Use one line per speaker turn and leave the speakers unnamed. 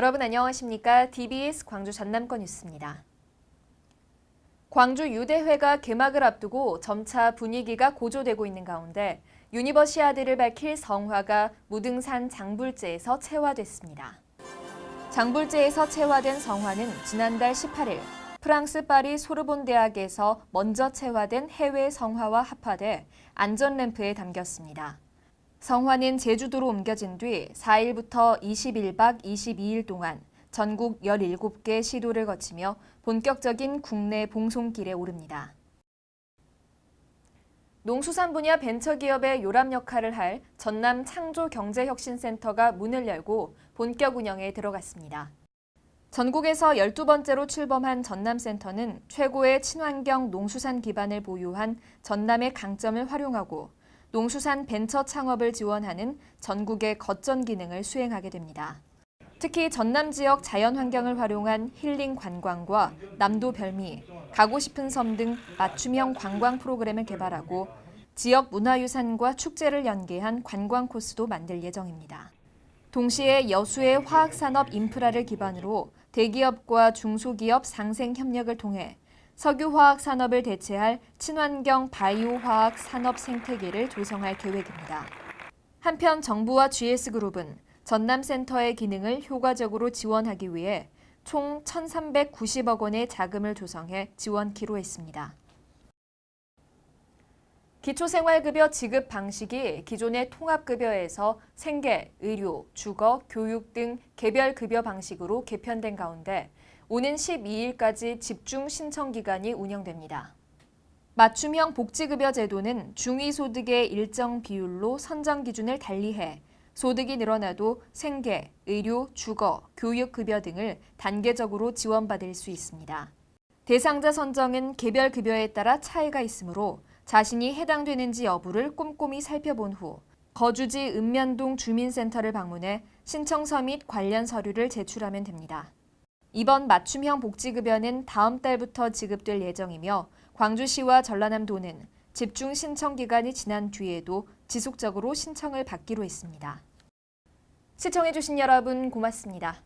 여러분 안녕하십니까? DBS 광주 전남권 뉴스입니다. 광주 유대회가 개막을 앞두고 점차 분위기가 고조되고 있는 가운데 유니버시아드를 밝힐 성화가 무등산 장불제에서 채화됐습니다. 장불제에서 채화된 성화는 지난달 18일 프랑스 파리 소르본 대학에서 먼저 채화된 해외 성화와 합화돼 안전램프에 담겼습니다. 성화는 제주도로 옮겨진 뒤 4일부터 21박 22일 동안 전국 17개 시도를 거치며 본격적인 국내 봉송길에 오릅니다. 농수산 분야 벤처기업의 요람 역할을 할 전남 창조경제혁신센터가 문을 열고 본격 운영에 들어갔습니다. 전국에서 12번째로 출범한 전남센터는 최고의 친환경 농수산 기반을 보유한 전남의 강점을 활용하고 농수산 벤처 창업을 지원하는 전국의 거점 기능을 수행하게 됩니다. 특히 전남 지역 자연 환경을 활용한 힐링 관광과 남도 별미, 가고 싶은 섬 등 맞춤형 관광 프로그램을 개발하고 지역 문화유산과 축제를 연계한 관광 코스도 만들 예정입니다. 동시에 여수의 화학산업 인프라를 기반으로 대기업과 중소기업 상생 협력을 통해 석유화학 산업을 대체할 친환경 바이오화학 산업 생태계를 조성할 계획입니다. 한편 정부와 GS그룹은 전남센터의 기능을 효과적으로 지원하기 위해 총 1,390억 원의 자금을 조성해 지원키로 했습니다. 기초생활급여 지급 방식이 기존의 통합급여에서 생계, 의료, 주거, 교육 등 개별 급여 방식으로 개편된 가운데 오는 12일까지 집중 신청 기간이 운영됩니다. 맞춤형 복지급여 제도는 중위 소득의 일정 비율로 선정 기준을 달리해 소득이 늘어나도 생계, 의료, 주거, 교육급여 등을 단계적으로 지원받을 수 있습니다. 대상자 선정은 개별 급여에 따라 차이가 있으므로 자신이 해당되는지 여부를 꼼꼼히 살펴본 후 거주지 읍면동 주민센터를 방문해 신청서 및 관련 서류를 제출하면 됩니다. 이번 맞춤형 복지급여는 다음 달부터 지급될 예정이며 광주시와 전라남도는 집중 신청 기간이 지난 뒤에도 지속적으로 신청을 받기로 했습니다. 시청해주신 여러분 고맙습니다.